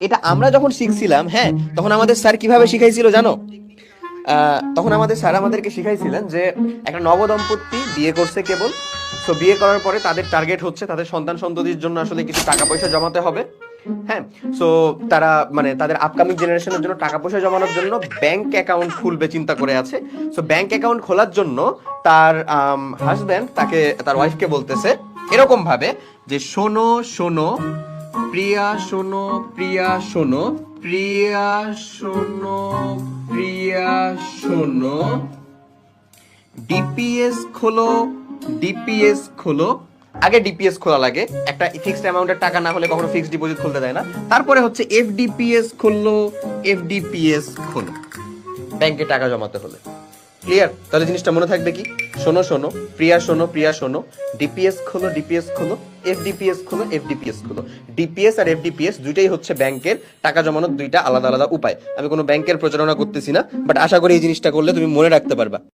এটা আমরা যখন শিখছিলাম হ্যাঁ তখন আমাদের স্যার কীভাবে শিখাইছিল জানো? তখন আমাদের স্যার আমাদেরকে শিখাইছিলেন যে একটা নবদম্পতি বিয়ে করছে কেবল তো বিয়ে করার পরে তাদের টার্গেট হচ্ছে তাদের সন্তান সন্ততির জন্য আসলে কিছু টাকা পয়সা জমাতে হবে হ্যাঁ সো তারা মানে তাদের আপকামিং জেনারেশনের জন্য টাকা পয়সা জমানোর জন্য ব্যাংক অ্যাকাউন্ট খুলবে চিন্তা করে আছে সো ব্যাংক অ্যাকাউন্ট খোলার জন্য তার হাজব্যান্ড তাকে, তার ওয়াইফকে বলতেছে এরকম ভাবে যে শোনো শোনো প্রিয়া শোনো প্রিয়া শোনো প্রিয়া শোনো প্রিয়া শোনো। ডিপিএস খোলো ডিপিএস খোলো। আগে ডিপিএস খোলা লাগে, একটা ফিক্সড অ্যামাউন্টের টাকা না হলে কখনো ফিক্সড ডিপোজিট খুলতে দেয় না। তারপরে হচ্ছে এফডিপিএস খুললো এফডিপিএস খোলো। ব্যাংকে টাকা জমাতে হলে। ক্লিয়ার তাহলে জিনিসটা মনে থাকবে কি? শোনো শোনো, প্রিয়া শোনো প্রিয়া, শোনো ডিপিএস খোলো ডিপিএস খোলো এফডিপিএস খোলো এফডিপিএস খোলো। ডিপিএস আর এফডিপিএস দুইটাই হচ্ছে ব্যাংকের টাকা জমানোর দুইটা আলাদা আলাদা উপায়। আমি কোনো ব্যাংকের প্রচারণা করতেছি না বাট আশা করি এই জিনিসটা করলে তুমি মনে রাখতে পারবা।